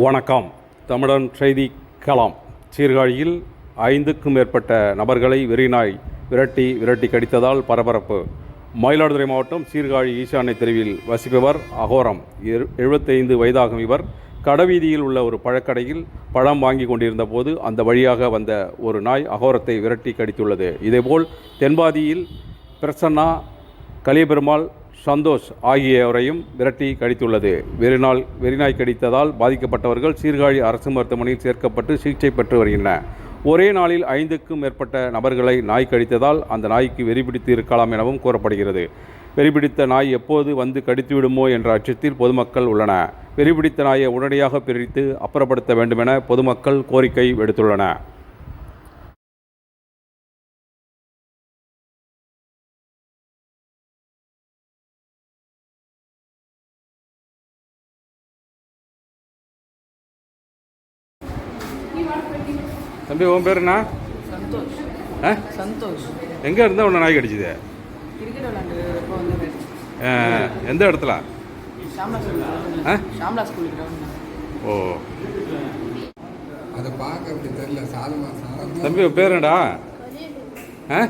வணக்கம். தமிழன் செய்தி களம். சீர்காழியில் ஐந்துக்கும் மேற்பட்ட நபர்களை வெறிநாய் விரட்டி விரட்டி கடித்ததால் பரபரப்பு. மயிலாடுதுறை மாவட்டம் சீர்காழி ஈசானை தெருவில் வசிப்பவர் அகோரம். எழுபத்தைந்து வயதாகும் இவர். கடைவீதியில் உள்ள ஒரு பழக்கடையில் பழம் வாங்கி கொண்டிருந்த போது அந்த வழியாக வந்த ஒரு நாய் அகோரத்தை விரட்டி கடித்துள்ளது. இதேபோல் தென்பாதியில் பிரசன்னா கலியபெருமாள் சந்தோஷ் ஆகியோரையும் விரட்டி கடித்துள்ளது. வெறிநாள் வெறிநாய் கடித்ததால் பாதிக்கப்பட்டவர்கள் சீர்காழி அரசு மருத்துவமனையில் சேர்க்கப்பட்டு சிகிச்சை பெற்று வருகின்றனர் ஒரே நாளில் ஐந்துக்கும் மேற்பட்ட நபர்களை நாய் கடித்ததால் அந்த நாய்க்கு வெறிபிடித்து இருக்கலாம் எனவும் கூறப்படுகிறது. வெறிபிடித்த நாய் எப்போது வந்து கடித்துவிடுமோ என்ற அச்சத்தில் பொதுமக்கள் உள்ளன. வெறிபிடித்த நாயை உடனடியாக பிரித்து அப்புறப்படுத்த வேண்டுமென பொதுமக்கள் கோரிக்கை விடுத்துள்ளனர். தம்பி உன் பேர் என்ன? சந்தோஷ். ஆ? சந்தோஷ். எங்கே இருந்தால் உன்னை நாய் கடிச்சுது? எந்த இடத்துல? ஓ. அதை பார்க்க அப்படி தெரியல. சாதமா சாதமா தம்பி உன் பேர் என்னடா? ஆ?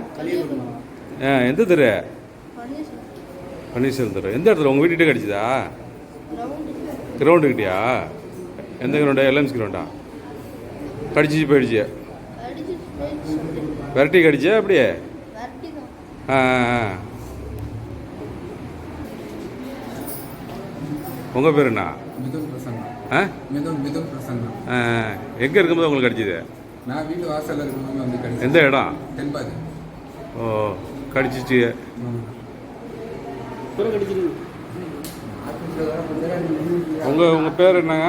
ஆ எந்த தெரு? பன்னீர்செல்வம் தெரு. எந்த இடத்துல? உங்கள் வீட்டுக்கிட்டே கடிச்சுதா? கிரவுண்டுக்கிட்டியா எந்த கிரவுண்டா எல்எம்ஸ் கிரவுண்டா கடிச்சிச்சு போயிடுச்சு. விரட்டி கடிச்சா அப்படியே? ஆ உங்கள் பேர் என்ன ஆ? எங்கே இருக்கும்போது உங்களுக்கு கடிச்சது? நான் வீட்டு வாசல்ல இருக்கும்போது வந்து கிடைச்சேன் எந்த இடம்? தென்பாதி. ஓ கடிச்சிச்சு. உங்கள் உங்கள் பேர் என்னங்க?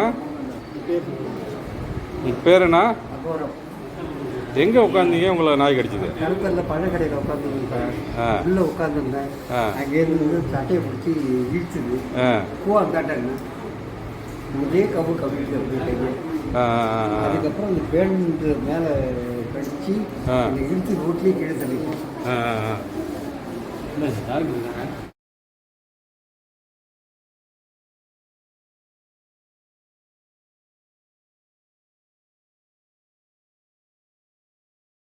உங்கள் பேர் என்ன எங்கே உட்காந்தீங்க உங்களை நாய் கடிச்சது. கருப்பல்ல பழக்கடையில் உட்காந்துருந்தேன் உள்ள உட்காந்துருந்தேன். அங்கேருந்து வந்து சட்டையை பிடிச்சி இழுத்துது. பூவா காட்டேன்னு ஒரே கவு கவிழ்த்து. அதுக்கப்புறம் அந்த பேருந்து மேலே கடிச்சு இழுத்து ரோட்லேயே கீழே ஆ.